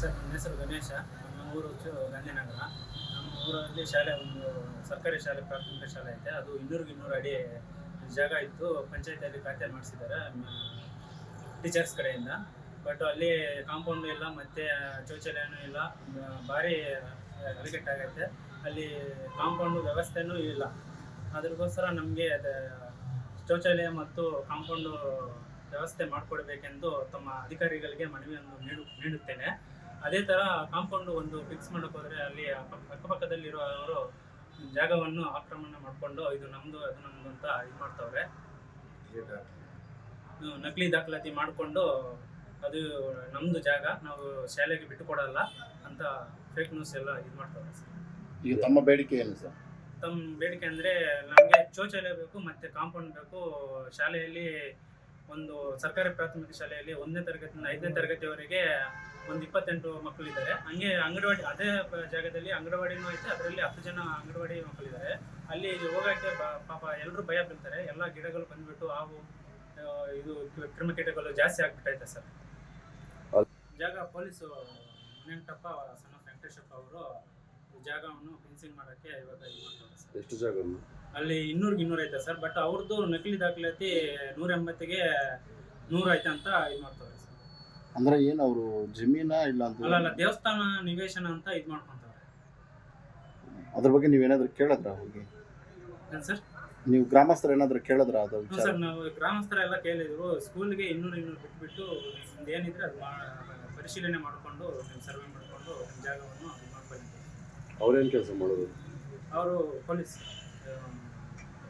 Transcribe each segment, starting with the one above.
Sir, ನನ್ನ ಹೆಸರು ಗಣೇಶ. ನಮ್ಮ ಊರು ಗಾಂಧಿನಗರ ನಮ್ಮ ಊರಲ್ಲಿ ಶಾಲೆ ಒಂದು ಸರ್ಕಾರಿ ಶಾಲೆ, ಪ್ರಾಥಮಿಕ ಶಾಲೆ ಐತೆ. ಅದು ಇನ್ನೂರಿಗೆ ಇನ್ನೂರು ಅಡಿ ಜಾಗ ಇತ್ತು ಪಂಚಾಯತಿಯಲ್ಲಿ ಖಾತೆ ಮಾಡಿಸಿದ್ದಾರೆ ಟೀಚರ್ಸ್ ಕಡೆಯಿಂದ. ಬಟ್ ಅಲ್ಲಿ ಕಾಂಪೌಂಡ್ ಇಲ್ಲ, ಮತ್ತು ಶೌಚಾಲಯನೂ ಇಲ್ಲ. ಭಾರಿ ಆಗೈತೆ ಅಲ್ಲಿ ಕಾಂಪೌಂಡು ವ್ಯವಸ್ಥೆನೂ ಇಲ್ಲ. ಅದಕ್ಕೋಸ್ಕರ ನಮಗೆ ಶೌಚಾಲಯ ಮತ್ತು ಕಾಂಪೌಂಡು ವ್ಯವಸ್ಥೆ ಮಾಡಿಕೊಡ್ಬೇಕೆಂದು ತಮ್ಮ ಅಧಿಕಾರಿಗಳಿಗೆ ಮನವಿಯನ್ನು ನೀಡು ನೀಡುತ್ತೇನೆ. ಅದೇ ಥರ ಕಾಂಪೌಂಡ್ ಒಂದು ಫಿಕ್ಸ್ ಮಾಡೋಕೆ ಹೋದರೆ ಅಲ್ಲಿ ಅಕ್ಕ- ಅಕ್ಕಪಕ್ಕದಲ್ಲಿರುವವರು ಜಾಗವನ್ನು ಆಕ್ರಮಣ ಮಾಡಿಕೊಂಡು ಇದು ನಮ್ಮದು ಅದು ನಮ್ಮದು ಅಂತ ಇದು ಮಾಡ್ತವ್ರೆ. ನಕಲಿ ದಾಖಲಾತಿ ಮಾಡಿಕೊಂಡು ಅದು ನಮ್ಮದು ಜಾಗ ನಾವು ಶಾಲೆಗೆ ಬಿಟ್ಟು ಕೊಡಲ್ಲ ಅಂತ ಫೇಕ್ ನ್ಯೂಸ್ ಎಲ್ಲ ಇದು ಮಾಡ್ತವ್ರೆ ಸರ್. ಈಗ ತಮ್ಮ ಬೇಡಿಕೆ ಏನು ಸರ್? ತಮ್ಮ ಬೇಡಿಕೆ ಅಂದರೆ ನಮಗೆ ಶೌಚಾಲಯ ಬೇಕು ಮತ್ತು ಕಾಂಪೌಂಡ್ ಬೇಕು ಶಾಲೆಯಲ್ಲಿ ಒಂದು ಸರ್ಕಾರಿ ಪ್ರಾಥಮಿಕ ಶಾಲೆಯಲ್ಲಿ ಒಂದನೇ ತರಗತಿಯಿಂದ ಐದನೇ ತರಗತಿವರೆಗೆ ಒಂದು ಇಪ್ಪತ್ತೆಂಟು ಮಕ್ಕಳಿದ್ದಾರೆ. ಹಂಗೆ ಅಂಗನವಾಡಿ, ಅದೇ ಜಾಗದಲ್ಲಿ ಅಂಗನವಾಡಿನೂ ಐತೆ, ಅದರಲ್ಲಿ ಹತ್ತು ಜನ ಅಂಗನವಾಡಿ ಮಕ್ಕಳಿದ್ದಾರೆ. ಅಲ್ಲಿ ಹೋಗೋಕ್ಕೆ ಪಾಪ ಎಲ್ಲರೂ ಭಯ ಬೀಳ್ತಾರೆ. ಎಲ್ಲ ಗಿಡಗಳು ಬಂದ್ಬಿಟ್ಟು ಹಾವು ಇದು ಕ್ರಿಮಿಕೀಟಗಳು ಜಾಸ್ತಿ ಆಗ್ಬಿಟ್ಟೈತೆ ಸರ್. ಜಾಗ ಪೊಲೀಸು ಮುನೆಂಟಪ್ಪ ಸಣ್ಣ ವೆಂಕಟೇಶಪ್ಪ ಅವರು ಜಾಗವನ್ನು ಫೆನ್ಸಿಂಗ್ ಮಾಡೋಕ್ಕೆ ಇವಾಗ ಇದು ಮಾಡ್ತಾರೆ ಎಷ್ಟು ಜಾಗ ಅಲ್ಲಿ ಇನ್ನೂರಿಗೆ ಇನ್ನೂರು ಐತೆ ಸರ್ ಬಟ್ ಅವ್ರದ್ದು ನಕಲಿ ದಾಖಲಾತಿ ನೂರ ಎಂಬತ್ತಿಗೆ ನೂರು ಐತೆ ಅಂತ ಇದು ಮಾಡ್ತಾರೆ ಸರ್. ಅಂದ್ರೆ ಏನು ಅವರು ಜಮೀನ ಇಲ್ಲ ಅಂತ? ಅಲ್ಲ ಅಲ್ಲ ದೇವಸ್ಥಾನ ನಿವೇಶನ ಅಂತ ಇದು ಮಾಡ್ಕೊಂತಾರೆ. ಅದ್ರ ಬಗ್ಗೆ ನೀವು ಏನಾದರೂ ಕೇಳಿದ್ರ ಹೋಗಿ ಏನ್ ಸರ್? ನೀವು ಗ್ರಾಮಸ್ಥರು ಏನಾದರೂ ಕೇಳಿದ್ರ ಅದು ಹ್ಞೂ ವಿಚಾರ? ಸರ್ ನಾವು ಗ್ರಾಮಸ್ಥರ ಎಲ್ಲ ಕೇಳಿದ್ರು ಸ್ಕೂಲ್ಗೆ ಇನ್ನೂರು ಇನ್ನೂರು ಬಿಟ್ಬಿಟ್ಟು ನಿಮ್ದು ಏನಿದ್ರೆ ಅದು ಮಾ ಪರಿಶೀಲನೆ ಮಾಡಿಕೊಂಡು ನೀವು ಸರ್ವೆ ಮಾಡಿಕೊಂಡು ನಿಮ್ಮ ಜಾಗವನ್ನು ಇದು ಮಾಡ್ಕೊಂಡಿದ್ದೀವಿ ಅವ್ರೇನ್ ಕೆಲಸ ಮಾಡೋದು? ಅವರು ಪೊಲೀಸ್ ಆ, ಬೇರೆ ಕಡೆ ಕೆಲಸ ಮಾಡ್ತಾರೆ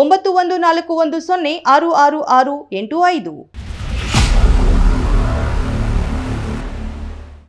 ಒಂಬತ್ತು ಒಂದು ನಾಲ್ಕು ಒಂದು ಸೊನ್ನೆ ಆರು ಆರು ಆರು ಎಂಟು ಐದು.